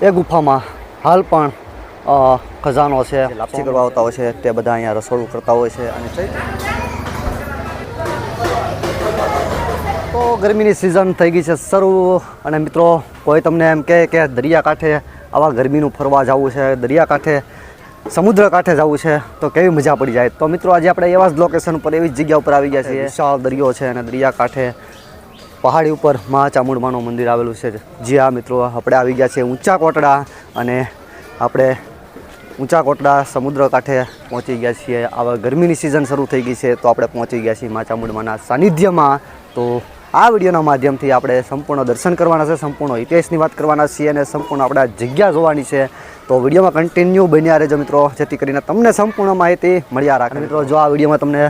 એ ગુફામાં હાલ પણ ખજાનો છે. લાપસી કરવા આવતા હોય છે તે બધા અહીંયા રસોડું કરતા હોય છે અને તો ગરમીની સિઝન થઈ ગઈ છે શરૂ અને મિત્રો કોઈ તમને એમ કહે કે દરિયાકાંઠે આવા ગરમીનું ફરવા જવું છે દરિયાકાંઠે સમુદ્ર કાંઠે જવું છે તો કેવી મજા પડી જાય? તો મિત્રો આજે આપણે એવા જ લોકેશન ઉપર એવી જ જગ્યા ઉપર આવી ગયા છીએ. વિશાળ દરિયો છે અને દરિયાકાંઠે પહાડી ઉપર મા ચામુંડમાનું મંદિર આવેલું છે. જે આ મિત્રો આપણે આવી ગયા છીએ ઊંચા કોટડા અને આપણે ઊંચા કોટડા સમુદ્ર કાંઠે પહોંચી ગયા છીએ. આવા ગરમીની સિઝન શરૂ થઈ ગઈ છે તો આપણે પહોંચી ગયા છીએ મા ચામુંડમાના સાનિધ્યમાં. તો આ વિડીયોના માધ્યમથી આપણે સંપૂર્ણ દર્શન કરવાના છે, સંપૂર્ણ ઇતિહાસની વાત કરવાના છીએ અને સંપૂર્ણ આપણે જગ્યા જોવાની છે. તો વિડીયોમાં કન્ટિન્યુ બન્યા રહેજો મિત્રો, જેથી કરીને તમને સંપૂર્ણ માહિતી મળ્યા રાખે. મિત્રો, જો આ વિડીયોમાં તમને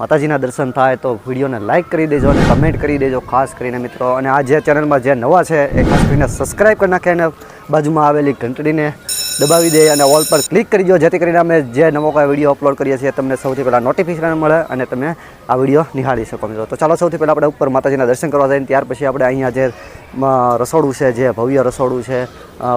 માતાજીના દર્શન થાય તો વિડીયોને લાઇક કરી દેજો અને કમેન્ટ કરી દેજો ખાસ કરીને મિત્રો. અને આ જે ચેનલમાં જે નવા છે, એ ખાસ કરીને સબસ્ક્રાઈબ કરી નાખે અને બાજુમાં આવેલી ઘંટડીને દબાવી દે અને ઓલ પર ક્લિક કરી દો, જેથી કરીને અમે જે નવો કોઈ વીડિયો અપલોડ કરીએ છીએ તમને સૌથી પહેલાં નોટિફિકેશન મળે અને તમે આ વીડિયો નિહાળી શકો મિત્રો. તો ચાલો સૌથી પહેલાં આપણે ઉપર માતાજીના દર્શન કરવા જઈએ ત્યાર પછી આપણે અહીંયા જે રસોડું છે, જે ભવ્ય રસોડું છે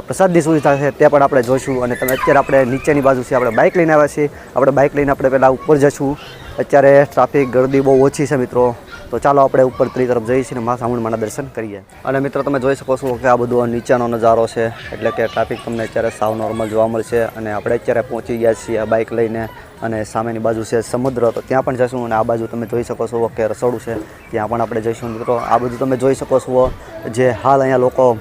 પ્રસાદની સુવિધા છે, તે પણ આપણે જોઈશું. અને તમે અત્યારે આપણે નીચેની બાજુ છે, આપણે બાઇક લઈને આવ્યા છીએ. આપણે બાઇક લઈને આપણે પહેલાં ઉપર જઈશું અત્યારે ટ્રાફિક ગરદી બહુ ઓછી છે મિત્રો. તો ચાલો આપણે ઉપર ત્રી તરફ જઈએ છીએ મા સામુંડમાના દર્શન કરીએ. અને મિત્રો તમે જોઈ શકો છો કે આ બધું નીચેનો નજારો છે. એટલે કે ટ્રાફિક તમને અત્યારે સાવ નોર્મલ જોવા મળશે. અને આપણે અત્યારે પહોંચી ગયા છીએ બાઇક લઈને. અને સામેની બાજુ છે સમુદ્ર. તો ત્યાં પણ જઈશું અને આ બાજુ તમે જોઈ શકો છો કે રસોડું છે. ત્યાં પણ આપણે જઈશું મિત્રો. આ બધું તમે જોઈ શકો છો જે હાલ અહીંયા લોકો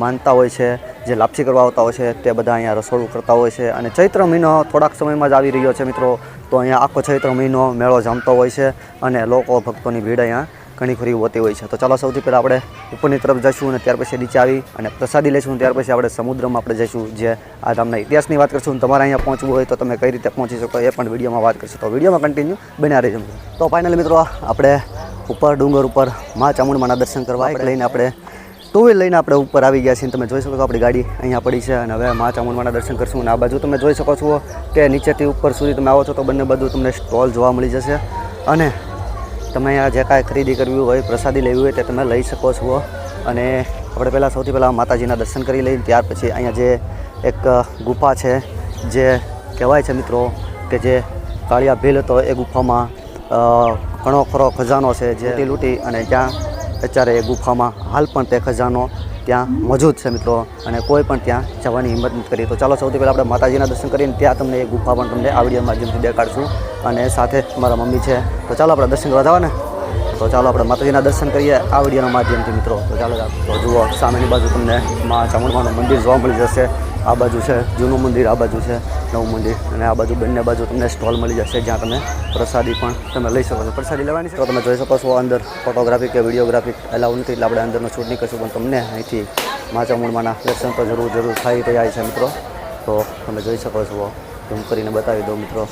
માનતા હોય છે. જે લાપસી કરવા આવતા હોય છે તે બધા અહીંયા રસોડું કરતા હોય છે અને ચૈત્ર મહિનો થોડાક સમયમાં જ આવી રહ્યો છે મિત્રો. તો અહીંયા આખો ચૈત્ર મહિનો મેળો જામતો હોય છે અને લોકો ભક્તોની ભીડ અહીંયા ઘણી ખરી હોતી હોય છે. તો ચાલો સૌથી પહેલાં આપણે ઉપરની તરફ જઈશું અને ત્યાર પછી નીચે આવી અને પ્રસાદી લઈશું ત્યાર પછી આપણે સમુદ્રમાં આપણે જઈશું જે આ ધામના ઇતિહાસની વાત કરશું તમારે અહીંયા પહોંચવું હોય તો તમે કઈ રીતે પહોંચી શકો એ પણ વિડીયોમાં વાત કરશું. તો વિડીયોમાં કન્ટિન્યુ બન્યા રહીશું તો ફાઇનલી મિત્રો આપણે ઉપર ડુંગર ઉપર મા ચામુંડમાના દર્શન કરવા લઈને આપણે ટુ વ્હીલ લઈને આપણે ઉપર આવી ગયા છીએ તમે જોઈ શકો છો આપણી ગાડી અહીંયા પડી છે અને હવે મા ચામુંડમાના દર્શન કરશું અને આ બાજુ તમે જોઈ શકો છો કે નીચેથી ઉપર સુધી તમે આવો છો તો બંને બધું તમને સ્ટોલ જોવા મળી જશે. અને તમે અહીંયા જે કાંઈ ખરીદી કરવી હોય, પ્રસાદી લેવી હોય તે તમે લઈ શકો છો. અને આપણે પહેલાં સૌથી પહેલાં માતાજીના દર્શન કરી લઈએ, ત્યાર પછી અહીંયા જે એક ગુફા છે, જે કહેવાય છે મિત્રો કે જે કાળિયા ભીલ હતો, એ ગુફામાં ઘણો ખરો ખજાનો છે, જે લૂંટી લૂંટી અને ત્યાં અત્યારે એ ગુફામાં હાલ પણ તે ખજાનો ત્યાં મોજૂદ છે મિત્રો અને કોઈ પણ ત્યાં જવાની હિંમત નથી કરી. તો ચાલો સૌથી પહેલાં આપણે માતાજીના દર્શન કરીને ત્યાં તમને એ ગુફા પણ તમને આ વીડિયો માધ્યમથી દેખાડશું અને સાથે મારા મમ્મી છે. તો ચાલો આપણે દર્શન કરવા જવા ને તો ચાલો આપણે માતાજીના દર્શન કરીએ આ માધ્યમથી મિત્રો. તો ચાલો તો જુઓ, સામેની બાજુ તમને મા ચામુંડમાનું મંદિર જોવા મળી જશે. આ બાજુ છે, જૂનું મંદિર, આ બાજુ છે, નવું મંદિર. અને આ બાજુ બંને બાજુ તમને સ્ટોલ મળી જશે જ્યાં તમે પ્રસાદી પણ તમે લઈ શકો છો. પ્રસાદી લેવાની છે? તો તમે જોઈ શકો છો અંદર ફોટોગ્રાફી કે વિડીયોગ્રાફી એલાઉ નથી, એટલે આપણે અંદરનો શૂટ નહીં કરશું, પણ તમને અહીંથી મા ચામુંડમાના દર્શન તો જરૂર જરૂર થઈ રહ્યા છે મિત્રો. તો તમે જોઈ શકો છો ઝૂમ કરીને બતાવી દો મિત્રો.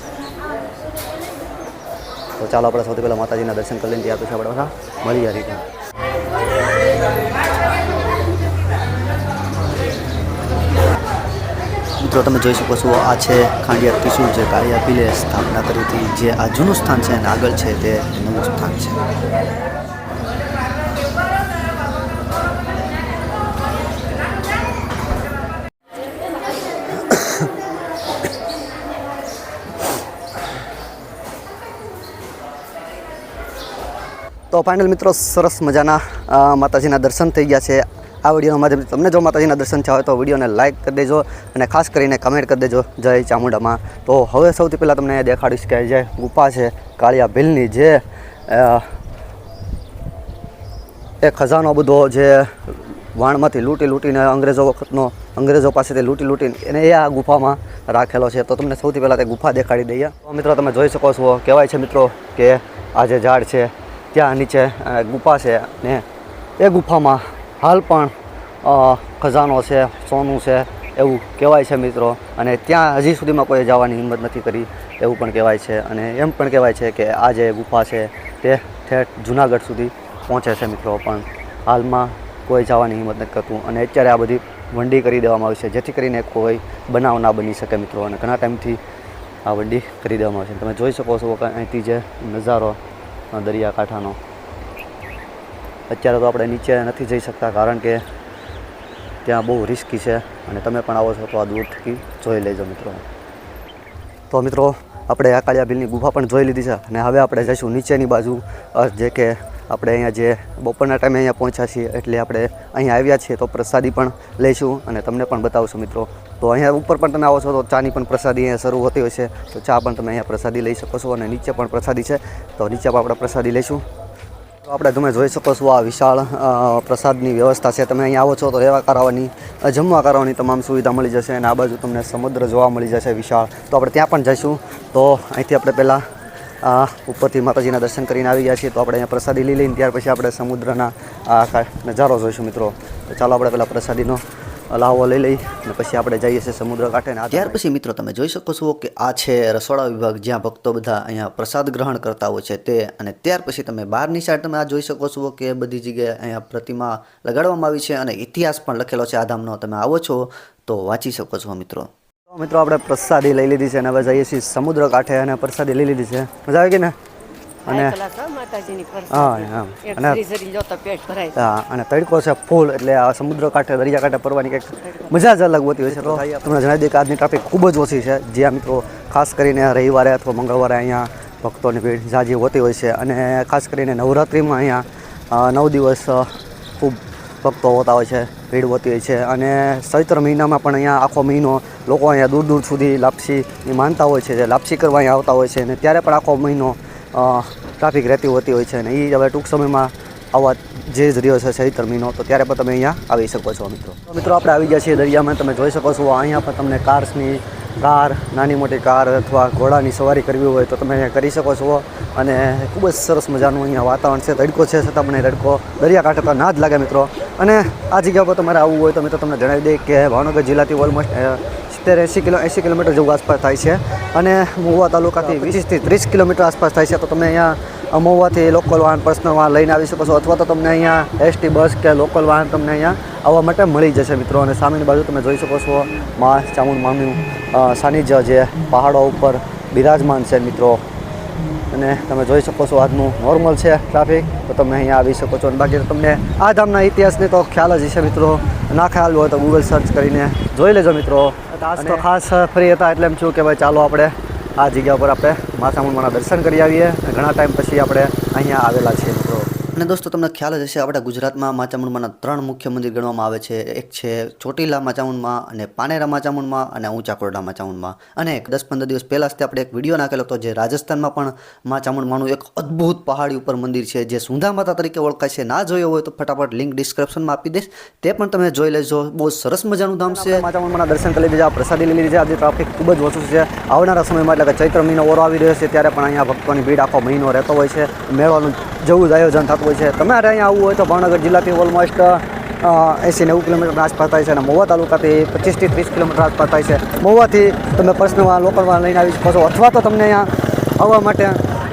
તો ચાલો આપણે સૌથી પહેલાં માતાજીના દર્શન કરી લઈને ત્યાં પછી આપણે બધા મળીએ રીતે. મિત્રો, તમે જોઈ શકો છો, આ છે ખાંડિયા ત્રિશુલ જે કાળિયા પીલે સ્થાપના કરી હતી. જે આ જૂનું સ્થાન છે અને આગળ છે તે નવું સ્થાન છે. તો ફાઇનલ મિત્રો, સરસ મજાના માતાજીના દર્શન થઈ ગયા છે. આ વિડીયોના માધ્યમથી તમને જો માતાજીના દર્શન થયા હોય તો વિડીયોને લાઇક કરી દેજો અને ખાસ કરીને કમેન્ટ કરી દેજો જય ચામુંડામાં. તો હવે સૌથી પહેલાં તમને દેખાડીશ કે જે ગુફા છે, કાળિયા ભીલની જે એ ખજાનો બધો જે વાણમાંથી લૂંટી લૂંટીને અંગ્રેજો વખતનો, અંગ્રેજો પાસેથી લૂંટી લૂંટીને એને એ આ ગુફામાં રાખેલો છે. તો તમને સૌથી પહેલાં તે ગુફા દેખાડી દઈએ. તો મિત્રો તમે જોઈ શકો છો, કહેવાય છે મિત્રો કે આ જે ઝાડ છે, ત્યાં નીચે ગુફા છે ને એ ગુફામાં હાલ પણ ખજાનો છે, સોનું છે, એવું કહેવાય છે મિત્રો. અને ત્યાં હજી સુધીમાં કોઈ જવાની હિંમત નથી કરી, એવું પણ કહેવાય છે. અને એમ પણ કહેવાય છે કે આ જે ગુફા છે, તે ઠેઠ જુનાગઢ સુધી પહોંચે છે મિત્રો. પણ હાલમાં કોઈ જવાની હિંમત નથી કરતું. અને અત્યારે આ બધી વંડી કરી દેવામાં આવી છે, જેથી કરીને કોઈ બનાવ ના બની શકે મિત્રો. અને ઘણા ટાઈમથી આ વંડી કરી દેવામાં આવે છે. તમે જોઈ શકો છો કે અહીંથી જે નજારો, દરિયાકાંઠાનો અત્યારે તો આપણે નીચે નથી જઈ શકતા કારણ કે ત્યાં બહુ રિસ્કી છે અને તમે પણ આવો છો તો આ દૂરથી જોઈ લેજો મિત્રો. તો મિત્રો, આપણે આ કાળિયા ગુફા પણ જોઈ લીધી છે અને હવે આપણે જઈશું નીચેની બાજુ. જે કે આપણે અહીંયા જે બપોરના ટાઈમે અહીંયા પહોંચ્યા છીએ એટલે આપણે અહીંયા આવ્યા છીએ તો પ્રસાદી પણ લઈશું અને તમને પણ બતાવશું મિત્રો. તો અહીંયા ઉપર પણ તમે આવો છો તો ચાની પણ પ્રસાદી અહીંયા શરૂ હોતી હોય છે. તો ચા પણ તમે અહીંયા પ્રસાદી લઈ શકો છો અને નીચે પણ પ્રસાદી છે. તો નીચે પણ આપણે પ્રસાદી લઈશું. તો આપણે તમે જોઈ શકો છો આ વિશાળ પ્રસાદની વ્યવસ્થા છે. તમે અહીંયા આવો છો તો રહેવા કરાવવાની જમવા કરાવવાની તમામ સુવિધા મળી જશે અને આ બાજુ તમને સમુદ્ર જોવા મળી જશે વિશાળ. તો આપણે ત્યાં પણ જઈશું. તો અહીંથી આપણે પહેલાં ઉપરથી માતાજીના દર્શન કરીને આવી ગયા છીએ. તો આપણે અહીંયા પ્રસાદી લઈ લઈને ત્યાર પછી આપણે સમુદ્રના નજારો જોઈશું મિત્રો. તો ચાલો આપણે પહેલાં પ્રસાદીનો લાવો લઈ લઈ અને પછી આપણે જઈએ છીએ સમુદ્ર કાંઠે ને ત્યાર પછી મિત્રો તમે જોઈ શકો છો કે આ છે રસોડા વિભાગ જ્યાં ભક્તો બધા અહીંયા પ્રસાદ ગ્રહણ કરતા હોય છે તે. અને ત્યાર પછી તમે બહારની સાઈડ તમે આ જોઈ શકો છો કે બધી જગ્યાએ અહીંયા પ્રતિમા લગાડવામાં આવી છે અને ઇતિહાસ પણ લખેલો છે આ ધામનો. તમે આવો છો તો વાંચી શકો છો મિત્રો. મિત્રો આપણે પ્રસાદી લઈ લીધી છે અને હવે જઈએ છીએ સમુદ્ર કાંઠે અને પ્રસાદી લઈ લીધી છે. મજા આવી ગઈ ને? અને અને તડકો છે ફૂલ એટલે આ સમુદ્ર કાંઠે દરિયા કાંઠે ફરવાની કંઈક મજા જ અલગ હોતી હોય છે. તો તમને જણાવી દઈએ કે આજની ટ્રાફિક ખૂબ જ ઓછી છે. જ્યાં મિત્રો ખાસ કરીને રવિવારે અથવા મંગળવારે અહીંયા ભક્તોની ભીડ જાજી હોતી હોય છે. અને ખાસ કરીને નવરાત્રિમાં અહીંયા નવ દિવસ ખૂબ ભક્તો હોતા હોય છે ભીડ હોતી હોય છે. અને ચૈત્ર મહિનામાં પણ અહીંયા આખો મહિનો લોકો અહીંયા દૂર દૂર સુધી લાપસીની માનતા હોય છે જે લાપસી કરવા અહીંયા આવતા હોય છે. અને ત્યારે પણ આખો મહિનો ટ્રાફિક રહેતી હોતી હોય છે અને એ હવે ટૂંક સમયમાં આવવા જે જ છે ચરિત્ર મહિનો તો ત્યારે પણ તમે અહીંયા આવી શકો છો મિત્રો. મિત્રો આપણે આવી ગયા છીએ દરિયામાં, તમે જોઈ શકો છો, અહીંયા પણ તમને કાર્સની કાર, નાની મોટી કાર અથવા ઘોડાની સવારી કરવી હોય તો તમે અહીંયા કરી શકો છો. અને ખૂબ જ સરસ મજાનું અહીંયા વાતાવરણ છે, તડકો છે પણ એ તડકો દરિયાકાંઠે તો ના જ લાગે મિત્રો. અને આ જગ્યા પર તમારે આવવું હોય તો મિત્રો તમને જણાવી દઈએ કે ભાવનગર જિલ્લાથી ઓલમોસ્ટ સિત્તેર એંસી કિલો એંસી કિલોમીટર જેવું આસપાસ થાય છે. અને મહુવા તાલુકાથી વીસથી ત્રીસ કિલોમીટર આસપાસ થાય છે. તો તમે અહીંયા મહુવાથી લોકલ વાહન પર્સનલ વાહન લઈને આવી શકો છો. અથવા તો તમને અહીંયા એસટી બસ કે લોકલ વાહન તમને અહીંયા આવવા માટે મળી જશે મિત્રો. અને સામેની બાજુ તમે જોઈ શકો છો મા ચામુંડ માનું સાનિધ્ય જે પહાડો ઉપર બિરાજમાન છે મિત્રો. અને તમે જોઈ શકો છો આજનું નોર્મલ છે ટ્રાફિક તો તમે અહીંયા આવી શકો છો. અને બાકી તમને આ ધામના ઇતિહાસની તો ખ્યાલ જ છે મિત્રો. ના ખ્યાલ હોય તો ગૂગલ સર્ચ કરીને જોઈ લેજો મિત્રો. આજ તો ખાસ ફ્રી હતા એટલે એમ છું કે ભાઈ ચાલો આપણે આ જગ્યા ઉપર આપણે માતામુંડમાના દર્શન કરી આવીએ. ઘણા ટાઈમ પછી આપણે અહીંયા આવેલા છીએ મિત્રો. અને દોસ્તો, તમને ખ્યાલ જ હશે, આપણા ગુજરાતમાં માચામુંડમાંના ત્રણ મુખ્ય મંદિર ગણવામાં આવે છે. એક છે ચોટીલા માચામુંડમાં અને પાનેરા માચામુંડમાં અને ઊંચા કોરડા માચામુંડમાં. અને એક દસ પંદર દિવસ પહેલાં જ આપણે એક વીડિયો નાખેલો હતો, જે રાજસ્થાનમાં પણ માચામુંડમાંનું એક અદ્ભુત પહાડી ઉપર મંદિર છે, જે સુંધા માતા તરીકે ઓળખાય છે. ના જોયો હોય તો ફટાફટ લિંક ડિસ્ક્રિપ્શનમાં આપી દઈશ. તે પણ તમે જોઈ લેજો. બહુ સરસ મજાનું ધામ છે. માચામુંડમાંના દર્શન કરી લીધા. પ્રસાદી લઈ લીધી આજે ટ્રાફિક ખૂબ જ ઓછું છે. આવનારા સમયમાં એટલે કે ચૈત્ર મહિનો ઓરો આવી રહ્યો છે, ત્યારે પણ અહીંયા ભક્તોની ભીડ આખો મહિનો રહેતો હોય છે. મેળાનું જવું જ આયોજન થતું હોય છે. તમારે અહીંયા આવવું હોય તો ભાવનગર જિલ્લાથી ઓલમોસ્ટ એંસી નેવું કિલોમીટર આસપાસ થાય છે અને મહુવા તાલુકાથી પચીસથી ત્રીસ કિલોમીટર આસપાસ થાય છે. મહુવાથી તમે પર્સનલમાં લોકલમાં લઈને આવી શકો છો. અથવા તો તમને અહીંયા આવવા માટે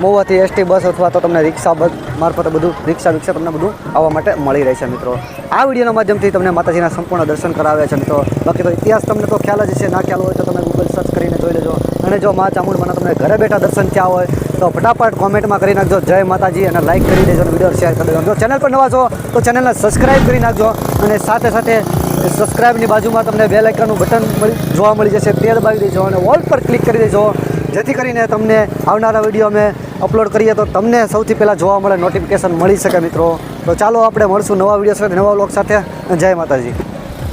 મહુવાથી એસટી બસ અથવા તો તમને રિક્ષા બસ મારફતે બધું રિક્ષા રિક્ષા તમને બધું આવવા માટે મળી રહે છે મિત્રો. આ વિડીયોના માધ્યમથી તમને માતાજીના સંપૂર્ણ દર્શન કરાવ્યા છે મિત્રો. બાકી તો ઇતિહાસ તમને તો ખ્યાલ જ છે ના ખ્યાલ હોય તો તમે ગૂગલ સર્ચ કરીને જોઈ લેજો. અને જો મા ચામુંડમાના તમને ઘરે બેઠા દર્શન થયા હોય તો ફટાફટ કોમેન્ટમાં કરી નાખજો. જય માતાજી અને લાઇક કરી દેજો અને વીડિયો શેર કરી દેજો. જો ચેનલ પર નવા છો, તો ચેનલને સબસ્ક્રાઈબ કરી નાખજો અને સાથે સાથે સબસ્ક્રાઇબની બાજુમાં તમને બે લાઇકનનું બટન મળી, જોવા મળી જશે. તે દબાવી દેજો અને વોલ પર ક્લિક કરી દેજો. જેથી કરીને તમને આવનારા વીડિયો અમે અપલોડ કરીએ તો તમને સૌથી પહેલાં જોવા મળે નોટિફિકેશન મળી શકે મિત્રો. તો ચાલો આપણે મળશું નવા વીડિયો સાથે, નવા વ્લોગ સાથે. જય માતાજી.